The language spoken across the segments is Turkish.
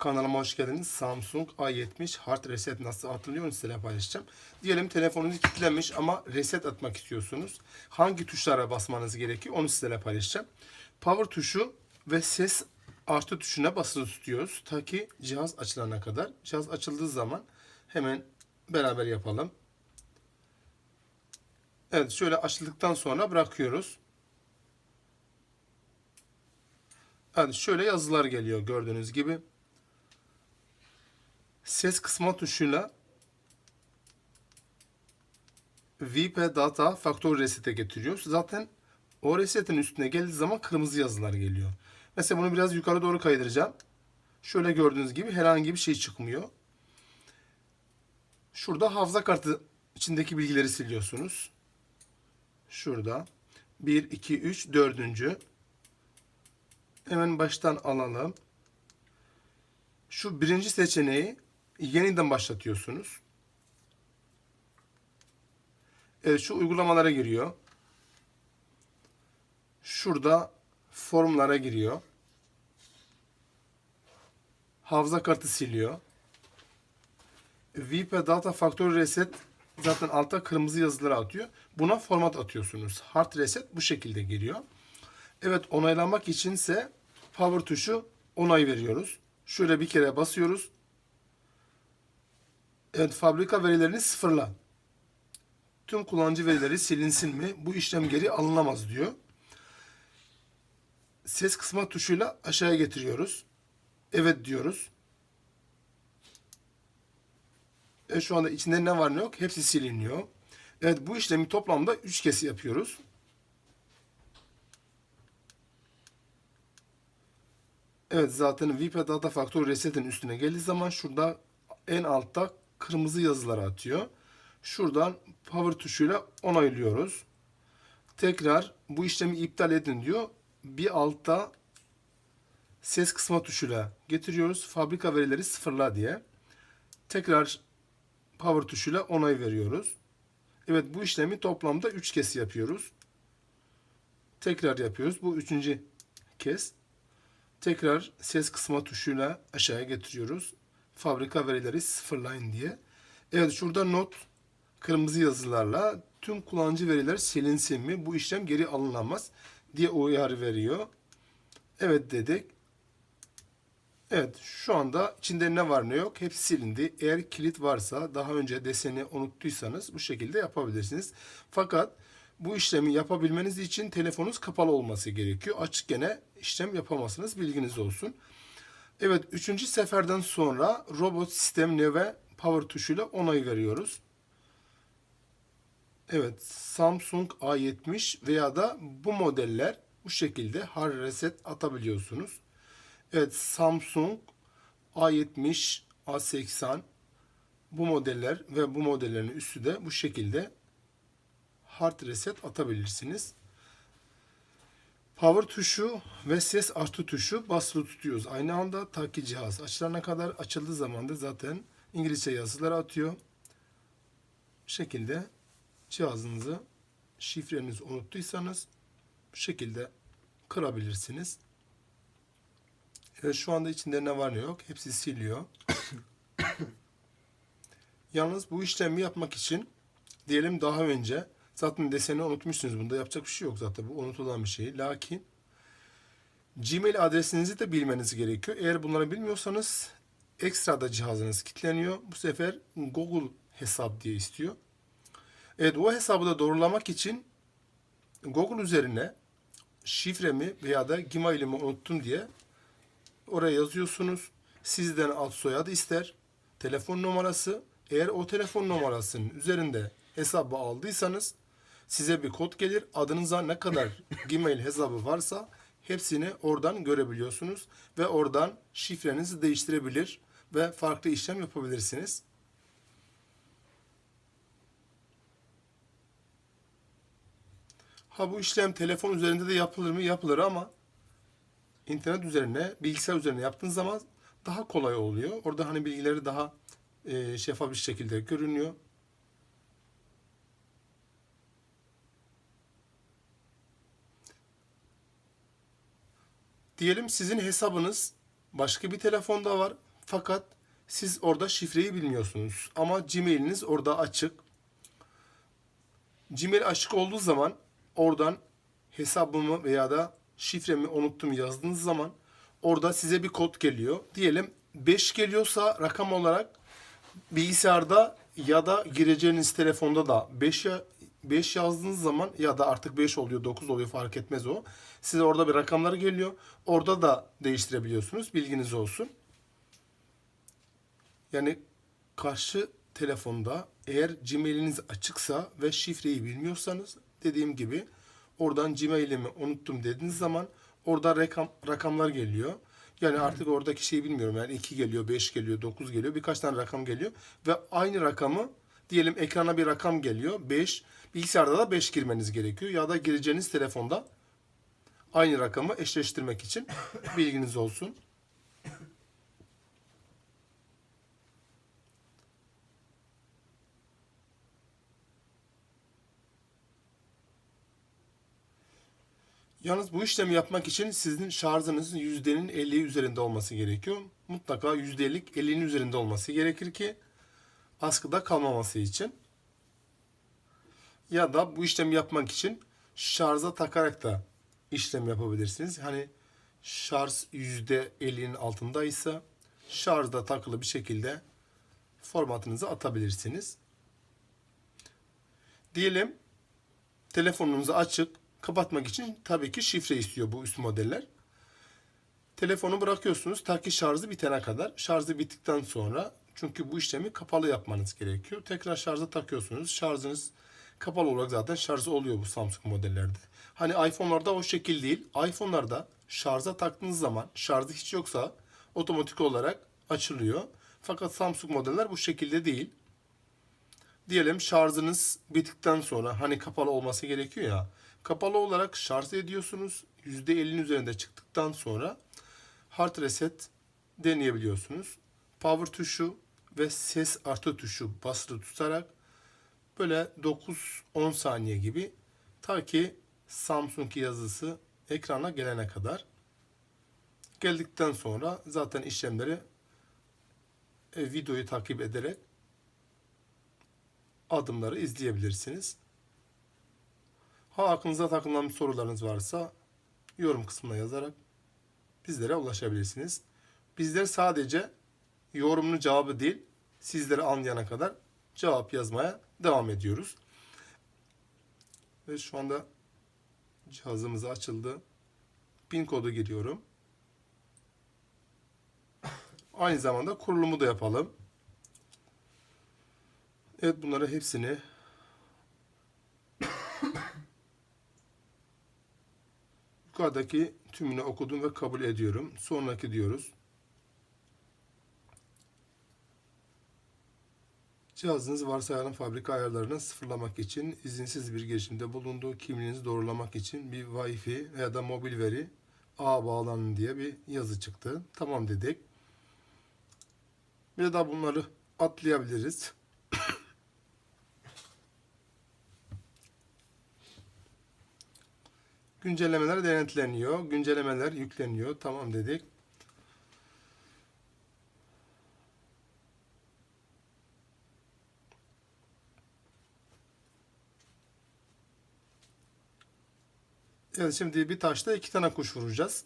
Kanalıma hoş geldiniz. Samsung A70 Hard Reset nasıl atılıyor onu sizinle paylaşacağım. Diyelim telefonunuz kilitlenmiş ama reset atmak istiyorsunuz. Hangi tuşlara basmanız gerekiyor onu sizinle paylaşacağım. Power tuşu ve ses artı tuşuna basılı tutuyoruz. Ta ki cihaz açılana kadar. Cihaz açıldığı zaman hemen beraber yapalım. Evet şöyle açıldıktan sonra bırakıyoruz. Evet şöyle yazılar geliyor gördüğünüz gibi. Ses kısma tuşuyla VP Data Faktör Reset'e getiriyoruz. Zaten o resetin üstüne geldiği zaman kırmızı yazılar geliyor. Mesela bunu biraz yukarı doğru kaydıracağım. Şöyle gördüğünüz gibi herhangi bir şey çıkmıyor. Şurada hafıza kartı içindeki bilgileri siliyorsunuz. Şurada 1, 2, 3, 4. Hemen baştan alalım. Şu birinci seçeneği yeniden başlatıyorsunuz. Evet şu uygulamalara giriyor. Şurada formlara giriyor. Hafıza kartı siliyor. VP Data Factory Reset zaten altta kırmızı yazıları atıyor. Buna format atıyorsunuz. Hard Reset bu şekilde geliyor. Evet onaylamak içinse power tuşu onay veriyoruz. Şöyle bir kere basıyoruz. Evet fabrika verilerini sıfırla. Tüm kullanıcı verileri silinsin mi? Bu işlem geri alınamaz diyor. Ses kısma tuşuyla aşağıya getiriyoruz. Evet diyoruz. E şu anda içinde ne var ne yok hepsi siliniyor. Evet bu işlemi toplamda 3 kez yapıyoruz. Evet zaten VP Data Factory Reset'in üstüne geldiği zaman şurada en altta kırmızı yazılar atıyor. Şuradan power tuşuyla onaylıyoruz. Tekrar bu işlemi iptal edin diyor. Bir altta ses kısma tuşuyla getiriyoruz. Fabrika verileri sıfırla diye. Tekrar power tuşuyla onay veriyoruz. Evet bu işlemi toplamda 3 kez yapıyoruz. Tekrar yapıyoruz. Bu üçüncü kez. Tekrar ses kısma tuşuyla aşağıya getiriyoruz. Fabrika verileri sıfırlayın diye. Evet şurada not kırmızı yazılarla tüm kullanıcı veriler silinsin mi? Bu işlem geri alınamaz diye uyarı veriyor. Evet dedik. Evet şu anda içinde ne var ne yok hepsi silindi. Eğer kilit varsa daha önce deseni unuttuysanız bu şekilde yapabilirsiniz. Fakat bu işlemi yapabilmeniz için telefonunuz kapalı olması gerekiyor. Açık gene işlem yapamazsınız bilginiz olsun. Evet üçüncü seferden sonra robot sistemine ve power tuşuyla onay veriyoruz. Evet Samsung A70 veya da bu modeller bu şekilde hard reset atabiliyorsunuz. Evet Samsung A70, A80 bu modeller ve bu modellerin üstü de bu şekilde hard reset atabilirsiniz. Power tuşu ve ses artı tuşu basılı tutuyoruz. Aynı anda ta ki cihaz açılana kadar açıldığı zaman da zaten İngilizce yazılar atıyor. Bu şekilde cihazınızı şifrenizi unuttuysanız bu şekilde kırabilirsiniz. Evet şu anda içinde ne var ne yok hepsi siliyor. Yalnız bu işlemi yapmak için diyelim daha önce zaten deseni unutmuşsunuz. Bunda yapacak bir şey yok zaten. Bu unutulan bir şey. Lakin Gmail adresinizi de bilmeniz gerekiyor. Eğer bunları bilmiyorsanız ekstra da cihazınız kilitleniyor. Bu sefer Google hesap diye istiyor. Evet o hesabı da doğrulamak için Google üzerine şifremi veya da Gmail'imi unuttum diye oraya yazıyorsunuz. Sizden ad soyadı ister. Telefon numarası. Eğer o telefon numarasının üzerinde hesabı aldıysanız size bir kod gelir. Adınıza ne kadar Gmail hesabı varsa hepsini oradan görebiliyorsunuz ve oradan şifrenizi değiştirebilir ve farklı işlem yapabilirsiniz. Ha bu işlem telefon üzerinde de yapılır mı? Yapılır ama internet üzerine, bilgisayar üzerine yaptığın zaman daha kolay oluyor. Orada hani bilgileri daha e, şeffaf bir şekilde görünüyor. Diyelim sizin hesabınız başka bir telefonda var. Fakat siz orada şifreyi bilmiyorsunuz. Ama Gmail'iniz orada açık. Gmail açık olduğu zaman oradan hesabımı veya da şifremi unuttum yazdığınız zaman orada size bir kod geliyor. Diyelim 5 geliyorsa rakam olarak bilgisayarda ya da gireceğiniz telefonda da 5 ya 5 yazdığınız zaman ya da artık 5 oluyor 9 oluyor fark etmez o. Size orada bir rakamlar geliyor. Orada da değiştirebiliyorsunuz. Bilginiz olsun. Yani karşı telefonda eğer Gmail'iniz açıksa ve şifreyi bilmiyorsanız dediğim gibi oradan Gmail'imi unuttum dediğiniz zaman orada rakam, rakamlar geliyor. Yani artık oradaki şeyi bilmiyorum. Yani 2 geliyor, 5 geliyor, 9 geliyor. Birkaç tane rakam geliyor. Ve aynı rakamı diyelim ekrana bir rakam geliyor. 5. Bilgisayarda da 5 girmeniz gerekiyor. Ya da gireceğiniz telefonda aynı rakamı eşleştirmek için bilginiz olsun. Yalnız bu işlemi yapmak için sizin şarjınızın 50 üzerinde olması gerekiyor. Mutlaka yüzdelik 50'nin üzerinde olması gerekir ki askıda kalmaması için. Ya da bu işlemi yapmak için şarja takarak da işlem yapabilirsiniz. Hani şarj %50'nin altındaysa şarjda takılı bir şekilde formatınızı atabilirsiniz. Diyelim telefonunuzu açık kapatmak için tabii ki şifre istiyor bu üst modeller. Telefonu bırakıyorsunuz ta ki şarjı bitene kadar. Şarjı bittikten sonra çünkü bu işlemi kapalı yapmanız gerekiyor. Tekrar şarja takıyorsunuz. Şarjınız kapalı olarak zaten şarj oluyor bu Samsung modellerde. Hani iPhone'larda o şekil değil. iPhone'larda şarja taktığınız zaman şarjı hiç yoksa otomatik olarak açılıyor. Fakat Samsung modeller bu şekilde değil. Diyelim şarjınız bittikten sonra hani kapalı olması gerekiyor ya. Kapalı olarak şarj ediyorsunuz. %50'nin üzerinde çıktıktan sonra hard reset deneyebiliyorsunuz. Power tuşu ve ses artı tuşu basılı tutarak böyle 9-10 saniye gibi ta ki Samsung yazısı ekrana gelene kadar geldikten sonra zaten işlemleri e, videoyu takip ederek adımları izleyebilirsiniz. Ha aklınıza takılan sorularınız varsa yorum kısmına yazarak bizlere ulaşabilirsiniz. Bizler sadece yorumlu cevabı değil, sizleri anlayana kadar cevap yazmaya devam ediyoruz. Ve şu anda cihazımız açıldı. Pin kodu giriyorum. Aynı zamanda kurulumu da yapalım. Evet bunları hepsini yukarıdaki tümünü okudum ve kabul ediyorum. Sonraki diyoruz. Cihazınız varsayılan fabrika ayarlarını sıfırlamak için izinsiz bir girişimde bulunduğu kimliğinizi doğrulamak için bir Wi-Fi ya da mobil veri ağ bağlanın diye bir yazı çıktı. Tamam dedik. Bir daha bunları atlayabiliriz. Güncellemeler denetleniyor. Güncellemeler yükleniyor. Tamam dedik. Evet şimdi bir taşta iki tane kuş vuracağız.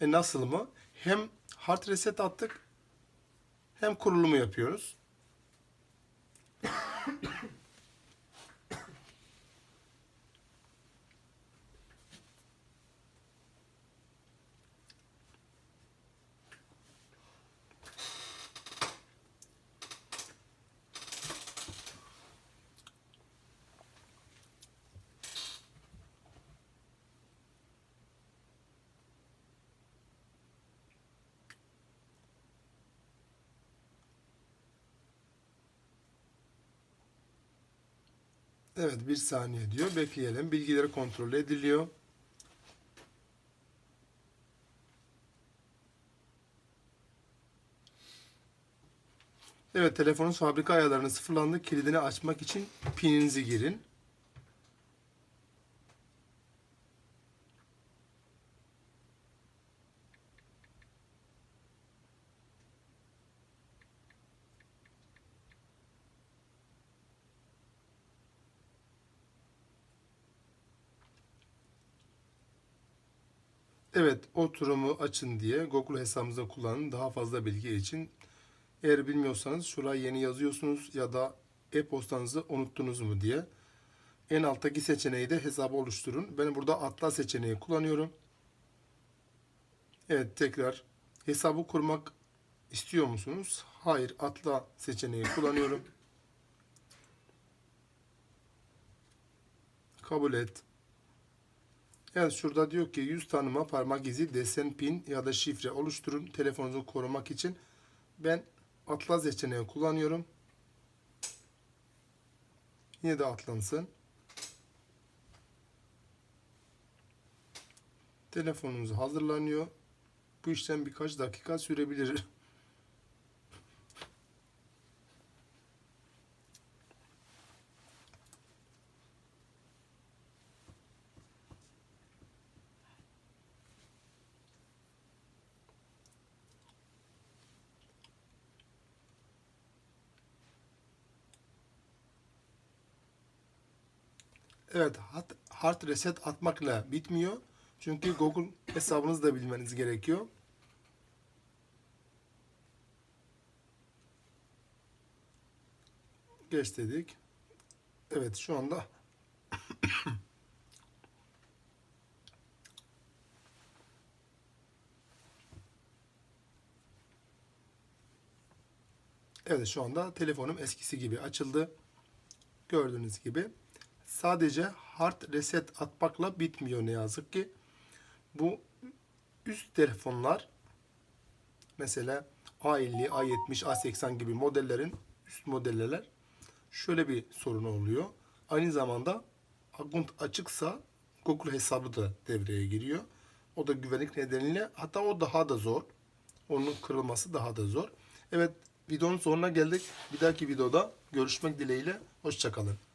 E nasıl mı? Hem hard reset attık hem kurulumu yapıyoruz. Evet bir saniye diyor. Bekleyelim. Bilgileri kontrol ediliyor. Evet telefonun fabrika ayarlarını sıfırlandı. Kilidini açmak için pininizi girin. Evet, oturumu açın diye Google hesabınızda kullanın daha fazla bilgi için. Eğer bilmiyorsanız şuraya yeni yazıyorsunuz ya da e-postanızı unuttunuz mu diye. En alttaki seçeneği de hesabı oluşturun. Ben burada atla seçeneği kullanıyorum. Evet, tekrar hesabı kurmak istiyor musunuz? Hayır, atla seçeneği kullanıyorum. Kabul et. Evet şurada diyor ki yüz tanıma parmak izi, desen, pin ya da şifre oluşturun telefonunuzu korumak için. Ben atla seçeneği kullanıyorum. Yine de atlansın. Telefonunuz hazırlanıyor. Bu işlem birkaç dakika sürebilir. Evet, hard- reset atmakla bitmiyor. Çünkü Google hesabınızı da bilmeniz gerekiyor. Geç dedik. Evet, şu anda Evet, şu anda telefonum eskisi gibi açıldı. Gördüğünüz gibi. Sadece hard reset atmakla bitmiyor ne yazık ki. Bu üst telefonlar mesela A50, A70, A80 gibi modellerin üst modeller şöyle bir sorun oluyor. Aynı zamanda account açıksa Google hesabı da devreye giriyor. O da güvenlik nedeniyle hatta o daha da zor. Onun kırılması daha da zor. Evet videonun sonuna geldik. Bir dahaki videoda görüşmek dileğiyle. Hoşçakalın.